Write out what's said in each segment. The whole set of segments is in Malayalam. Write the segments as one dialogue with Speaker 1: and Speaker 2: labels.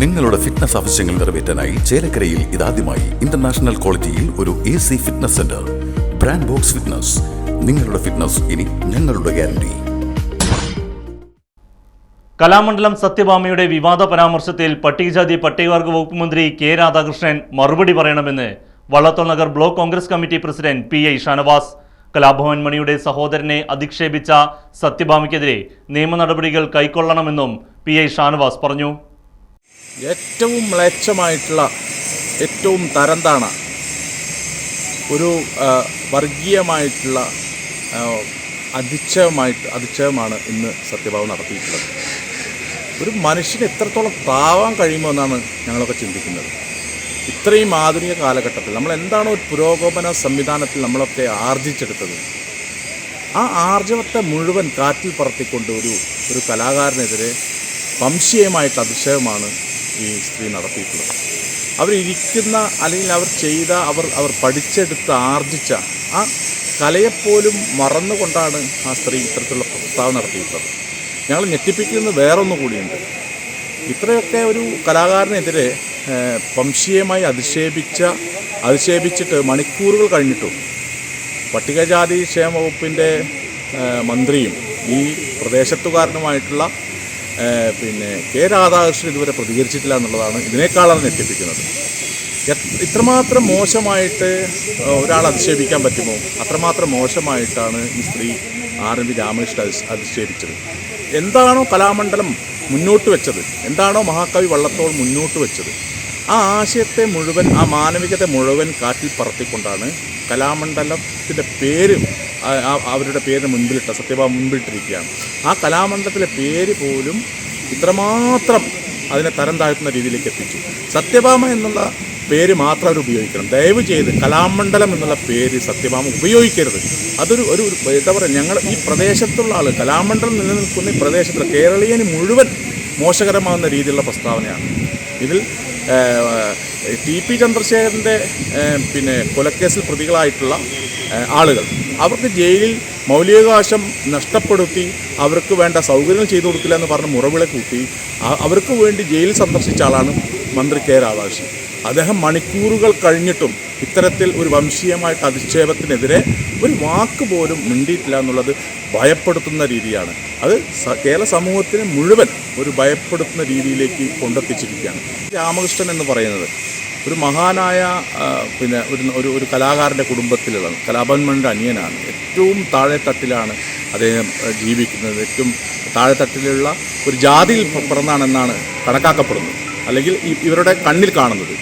Speaker 1: നിങ്ങളുടെ ഫിറ്റ്നസ് ആവശ്യങ്ങൾ നിറവേറ്റാനായി ചേലക്കരയിൽ ഇതാദ്യമായി ഇന്റർനാഷണൽ ക്വാളിറ്റിയിൽ ഒരു A C fitness centre brand box fitness നിങ്ങളുടെ ഫിറ്റ്നസ് ഇനി ഞങ്ങളുടെ ഗ്യാരണ്ടി
Speaker 2: കലാമണ്ഡലം സത്യഭാമയുടെ വിവാദ പരാമർശത്തിൽ പട്ടികജാതി പട്ടികവർഗ വകുപ്പ് മന്ത്രി കെ രാധാകൃഷ്ണൻ മറുപടി പറയണമെന്ന് Vallathol Nagar block Congress committee president P I Shanavas. Kalabhavan മണിയുടെ സഹോദരനെ അധിക്ഷേപിച്ച സത്യഭാമയ്ക്കെതിരെ നിയമ നടപടികൾ കൈക്കൊള്ളണമെന്നും പി ഐ ഷാനവാസ് പറഞ്ഞു.
Speaker 3: ഏറ്റവും മ്ലേച്ഛമായിട്ടുള്ള ഏറ്റവും തരംതാണ ഒരു വർഗീയമായിട്ടുള്ള അധിക്ഷേപമായിട്ട് അധിക്ഷേപമാണ് ഇന്ന് സത്യഭാവം നടത്തിയിട്ടുള്ളത്. ഒരു മനുഷ്യന് എത്രത്തോളം താവാൻ കഴിയുമോ എന്നാണ് ഞങ്ങളൊക്കെ ചിന്തിക്കുന്നത്. ഇത്രയും ആധുനിക കാലഘട്ടത്തിൽ നമ്മൾ എന്താണ് ഒരു പുരോഗമന സംവിധാനത്തിൽ നമ്മളൊക്കെ ആർജിച്ചെടുത്തത് ആ ആർജവത്തെ മുഴുവൻ കാറ്റിൽ പറത്തിക്കൊണ്ട് ഒരു ഒരു കലാകാരനെതിരെ വംശീയമായിട്ട് അധിക്ഷേപമാണ് ഈ സ്ത്രീ നടത്തിയിട്ടുള്ളത്. അവരിരിക്കുന്ന അല്ലെങ്കിൽ അവർ ചെയ്ത അവർ അവർ പഠിച്ചെടുത്ത് ആർജിച്ച ആ കലയെപ്പോലും മറന്നുകൊണ്ടാണ് ആ സ്ത്രീ ഇത്തരത്തിലുള്ള പ്രസ്താവന നടത്തിയിട്ടുള്ളത്. ഞങ്ങൾ ഞെട്ടിപ്പിക്കുന്നത് വേറൊന്നു കൂടിയുണ്ട്. ഇത്രയൊക്കെ ഒരു കലാകാരനെതിരെ വംശീയമായി അധിക്ഷേപിച്ച അധിക്ഷേപിച്ചിട്ട് മണിക്കൂറുകൾ കഴിഞ്ഞിട്ടും പട്ടികജാതി ക്ഷേമ വകുപ്പിന്റെ മന്ത്രിയും ഈ പ്രദേശത്തുകാരനുമായിട്ടുള്ള പിന്നെ കെ രാധാകൃഷ്ണൻ ഇതുവരെ പ്രതികരിച്ചിട്ടില്ല എന്നുള്ളതാണ് ഇതിനേക്കാളാണ് ഞെട്ടിപ്പിക്കുന്നത്. ഇത്രമാത്രം മോശമായിട്ട് ഒരാൾ അധിക്ഷേപിക്കാൻ പറ്റുമോ? അത്രമാത്രം മോശമായിട്ടാണ് ഈ സ്ത്രീ ആർ എൻ വി രാമകൃഷ്ണൻ അധി- അധിക്ഷേപിച്ചത്. എന്താണോ കലാമണ്ഡലം മുന്നോട്ട് വെച്ചത്? എന്താണോ മഹാകവി വള്ളത്തോൾ മുന്നോട്ട് വെച്ചത്? ആ ആശയത്തെ മുഴുവൻ ആ മാനവികത മുഴുവൻ കാറ്റിൽ പറത്തിക്കൊണ്ടാണ് കലാമണ്ഡലത്തിന്റെ പേര് അവരുടെ പേരിന് മുൻപിലിട്ട സത്യഭാമ മുൻപിലിട്ടിരിക്കുകയാണ്. ആ കലാമണ്ഡലത്തിലെ പേര് പോലും ഇത്രമാത്രം അതിനെ തരം താഴ്ത്തുന്ന രീതിയിലേക്ക് എത്തിച്ചു. സത്യഭാമ എന്നുള്ള പേര് മാത്രം അവർ ഉപയോഗിക്കണം. ദയവ് ചെയ്ത് കലാമണ്ഡലം എന്നുള്ള പേര് സത്യഭാമ ഉപയോഗിക്കരുത്. അതൊരു ഒരു എന്താ പറയുക ഞങ്ങൾ ഈ പ്രദേശത്തുള്ള ആൾ കലാമണ്ഡലം നിലനിൽക്കുന്ന ഈ പ്രദേശത്തുള്ള കേരളീയന് മുഴുവൻ മോശകരമാകുന്ന രീതിയിലുള്ള പ്രസ്താവനയാണ്. ഇതിൽ ടി പി ചന്ദ്രശേഖരന്റെ പിന്നെ കൊലക്കേസിൽ പ്രതികളായിട്ടുള്ള ആളുകൾ. അവർക്ക് ജയിലിൽ മൗലികാവകാശം നഷ്ടപ്പെടുത്തി അവർക്ക് വേണ്ട സൗകര്യങ്ങൾ ചെയ്തു കൊടുക്കില്ല എന്ന് പറഞ്ഞ് മുറവിളെ കൂട്ടി അവർക്ക് വേണ്ടി ജയിൽ സന്ദർശിച്ച ആളാണ് മന്ത്രി കെ രാധാകൃഷ്ണൻ. അദ്ദേഹം മണിക്കൂറുകൾ കഴിഞ്ഞിട്ടും ഇത്തരത്തിൽ ഒരു വംശീയമായിട്ട് അധിക്ഷേപത്തിനെതിരെ ഒരു വാക്ക് പോലും മിണ്ടിയിട്ടില്ല എന്നുള്ളത് ഭയപ്പെടുത്തുന്ന രീതിയാണ്. അത് കേരള സമൂഹത്തിന് മുഴുവൻ ഒരു ഭയപ്പെടുത്തുന്ന രീതിയിലേക്ക് കൊണ്ടെത്തിച്ചിരിക്കുകയാണ്. രാമകൃഷ്ണൻ എന്ന് പറയുന്നത് ഒരു മഹാനായ പിന്നെ ഒരു ഒരു ഒരു കലാകാരന്റെ കുടുംബത്തിലുള്ള കലാഭവൻമണിയുടെ അനിയനാണ്. ഏറ്റവും താഴെത്തട്ടിലാണ് അദ്ദേഹം ജീവിക്കുന്നത്. ഏറ്റവും താഴെത്തട്ടിലുള്ള ഒരു ജാതിയിൽ പിറന്നാണെന്നാണ് കണക്കാക്കപ്പെടുന്നത്. അല്ലെങ്കിൽ ഇവരുടെ കണ്ണിൽ കാണുന്നത്.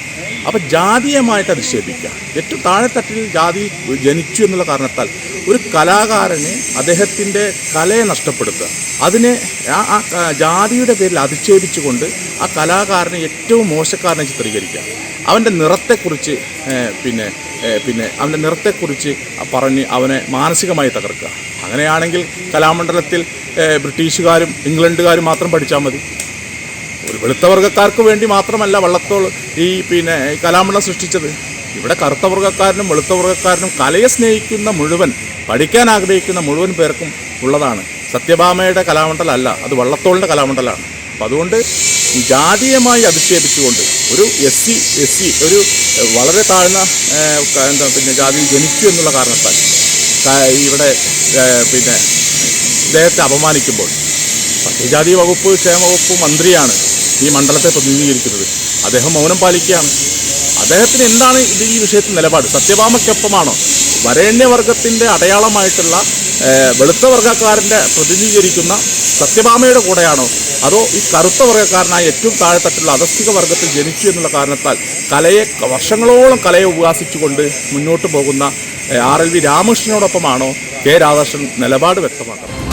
Speaker 3: അപ്പോൾ ജാതീയമായിട്ട് അധിക്ഷേപിക്കുക ഏറ്റവും താഴെത്തട്ടിൽ ജാതി ജനിച്ചു എന്നുള്ള കാരണത്താൽ ഒരു കലാകാരന് അദ്ദേഹത്തിന്റെ കലയെ നഷ്ടപ്പെടുത്തുക. അതിനെ ആ ജാതിയുടെ പേരിൽ അധിക്ഷേപിച്ചുകൊണ്ട് ആ കലാകാരനെ ഏറ്റവും മോശക്കാരനെ ചിത്രീകരിക്കുക. അവന്റെ നിറത്തെക്കുറിച്ച് പിന്നെ പിന്നെ അവന്റെ നിറത്തെക്കുറിച്ച് പറഞ്ഞ് അവനെ മാനസികമായി തകർക്കുക. അങ്ങനെയാണെങ്കിൽ കലാമണ്ഡലത്തിൽ ബ്രിട്ടീഷുകാരും ഇംഗ്ലണ്ടുകാരും മാത്രം പഠിച്ചാൽ മതി. ഒരു വെളുത്ത വർഗക്കാർക്ക് വേണ്ടി മാത്രമല്ല വള്ളത്തോൾ ഈ പിന്നെ കലാമണ്ഡലം സൃഷ്ടിച്ചത്. ഇവിടെ കറുത്ത വർഗക്കാരനും വെളുത്ത വർഗക്കാരനും കലയെ സ്നേഹിക്കുന്ന മുഴുവൻ പഠിക്കാൻ ആഗ്രഹിക്കുന്ന മുഴുവൻ പേർക്കും ഉള്ളതാണ്. സത്യഭാമയുടെ കലാമണ്ഡലമല്ല അത് വള്ളത്തോളിന്റെ കലാമണ്ഡലമാണ്. അപ്പം അതുകൊണ്ട് ജാതീയമായി അധിക്ഷേപിച്ചുകൊണ്ട് ഒരു എസ് സി എസ് സി ഒരു വളരെ താഴ്ന്ന എന്താ പിന്നെ ജാതിയിൽ ജനിച്ചു എന്നുള്ള കാരണത്താൽ ഇവിടെ പിന്നെ ഇദ്ദേഹത്തെ അപമാനിക്കുമ്പോൾ പട്ടികജാതി വകുപ്പ് ക്ഷേമ വകുപ്പ് മന്ത്രിയാണ് ഈ മണ്ഡലത്തെ പ്രതിനിധീകരിക്കുന്നത്. അദ്ദേഹം മൗനം പാലിക്കുകയാണ്. അദ്ദേഹത്തിന് എന്താണ് ഇത് ഈ വിഷയത്തിൽ നിലപാട്? സത്യഭാമയ്ക്കൊപ്പമാണോ? വരേണ്യവർഗത്തിന്റെ അടയാളമായിട്ടുള്ള വെളുത്ത വർഗക്കാരന്റെ പ്രതിനിധീകരിക്കുന്ന സത്യഭാമയുടെ കൂടെയാണോ? അതോ ഈ കറുത്ത വർഗക്കാരനായ ഏറ്റവും താഴെത്തട്ടുള്ള അധസ്ഥിക വർഗത്തിൽ ജനിച്ചു എന്നുള്ള കാരണത്താൽ കലയെ വർഷങ്ങളോളം കലയെ ഉപവാസിച്ചുകൊണ്ട് മുന്നോട്ട് പോകുന്ന ആർ എൽ വി രാമകൃഷ്ണനോടൊപ്പമാണോ കെ രാധാകൃഷ്ണൻ നിലപാട് വ്യക്തമാക്കണം